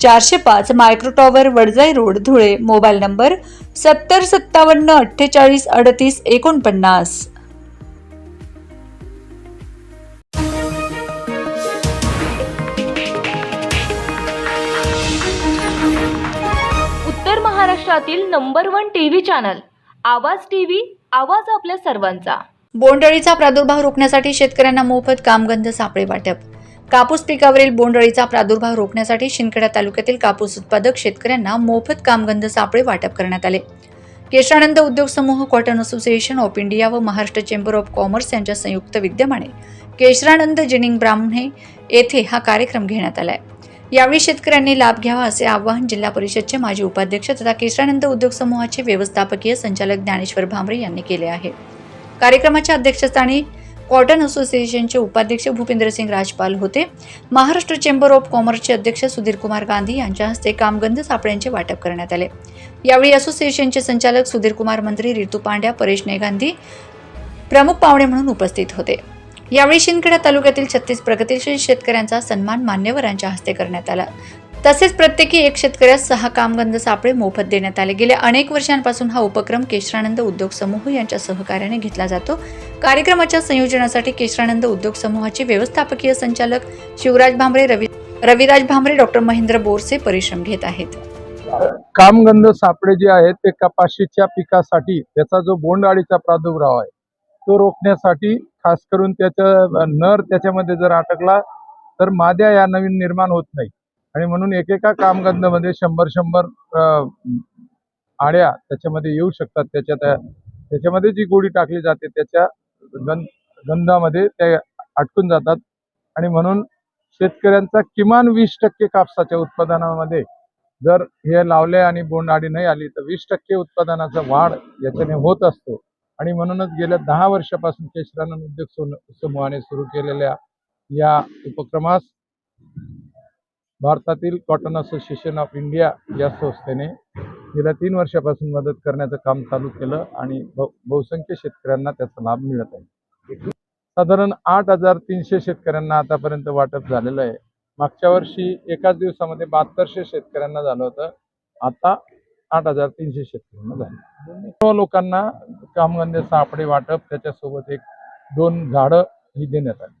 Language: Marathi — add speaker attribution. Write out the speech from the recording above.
Speaker 1: चारशे पाच micro tower Wadjai road Dhule. Mobile number सत्तर सत्तावन्न अठ्ठेचाळीस अडतीस एकोणपन्नास.
Speaker 2: उत्तर महाराष्ट्रातील number one TV channel. Awaaz TV आवाज आपल्या सर्वांचा.
Speaker 1: बोंडअळीचा प्रादुर्भाव रोखण्यासाठी शेतकऱ्यांना मोफत कामगंध सापळे वाटप. कापूस पिकावरील बोंडअळीचा प्रादुर्भाव रोखण्यासाठी शिंदखेडा तालुक्यातील कापूस उत्पादक शेतकऱ्यांना मोफत कामगंध सापळे वाटप करण्यात आले. केशरानंद उद्योग समूह कॉटन असोसिएशन ऑफ इंडिया व महाराष्ट्र चेंबर ऑफ कॉमर्स यांच्या संयुक्त विद्यमाने केशरानंद जिनिंग ब्राह्मणे येथे हा कार्यक्रम घेण्यात आलाय. यावेळी शेतकऱ्यांनी लाभ घ्यावा असे आवाहन जिल्हा परिषदचे माजी उपाध्यक्ष तथा केशरानंद उद्योग समूहाचे व्यवस्थापकीय संचालक ज्ञानेश्वर भांबरे यांनी केले आहे. कार्यक्रमाच्या अध्यक्षस्थानी कॉटन असोसिएशनचे उपाध्यक्ष भूपेंद्रसिंग राजपाल होते. महाराष्ट्र चेंबर ऑफ कॉमर्सचे अध्यक्ष सुधीर कुमार गांधी यांच्या हस्ते कामगंध सापळ्यांचे वाटप करण्यात आले. यावेळी असोसिएशनचे संचालक सुधीर कुमार मंत्री रितू पांड्या परेश नेगांधी प्रमुख पाहुणे म्हणून उपस्थित होते. यावेळी शिंदखेडा तालुक्यातील छत्तीस प्रगतीशील शेतकऱ्यांचा सन्मान मान्यवरांच्या हस्ते करण्यात आला. तसेच प्रत्येकी एक शेतकऱ्यास सहा कामगंध सापळे मोफत देण्यात आले. गेल्या अनेक वर्षांपासून हा उपक्रम केशरानंद उद्योग समूह यांच्या सहकार्याने घेतला जातो. कार्यक्रमाच्या संयोजनासाठी केशरानंद उद्योग समूहाचे व्यवस्थापकीय संचालक शिवराज भांबरे रवी रविराज भांबरे डॉक्टर महेंद्र बोरसे परिश्रम घेत आहेत.
Speaker 3: कामगंध सापळे जे आहेत ते कपाशीच्या पिकासाठी त्याचा जो बोंडअळीचा प्रादुर्भाव आहे तो रोखण्यासाठी खास करून त्याचा नर त्याच्यामध्ये जर अटकला तर माद्या या नवीन निर्माण होत नाही आणि म्हणून एकेका कामगंधमध्ये शंभर शंभर आड्या त्याच्यामध्ये येऊ शकतात. त्याच्या त्या त्याच्यामध्ये जी गोडी टाकली जाते त्याच्या गंध गंधामध्ये ते अटकून जातात. आणि म्हणून शेतकऱ्यांचा किमान वीस टक्के कापसाच्या उत्पादनामध्ये जर हे लावले आणि बोंडआळी नाही आली तर वीस टक्के उत्पादनाचा वाढ याच्याने होत असतो. आणि म्हणूनच गेल्या दहा वर्षापासून केशरानंद उद्योग सम- समूहाने सुरू केलेल्या या उपक्रमास भारतातील कॉटन असोसिएशन ऑफ इंडिया या संस्थेने गेल्या तीन वर्षापासून मदत करण्याचं काम चालू केलं आणि बहु- बहुसंख्य शेतकऱ्यांना त्याचा लाभ मिळत आहे. साधारण आठ हजार तीनशे शेतकऱ्यांना आतापर्यंत वाटप झालेलं आहे. मागच्या वर्षी एकाच दिवसामध्ये बहात्तरशे शेतकऱ्यांना झालं होतं. आता आठ हजार तीनशे शेतकऱ्यांना झालं. सर्व लोकांना कामगंधे सापडे वाटप त्याच्यासोबत एक दोन झाडं ही देण्यात आली.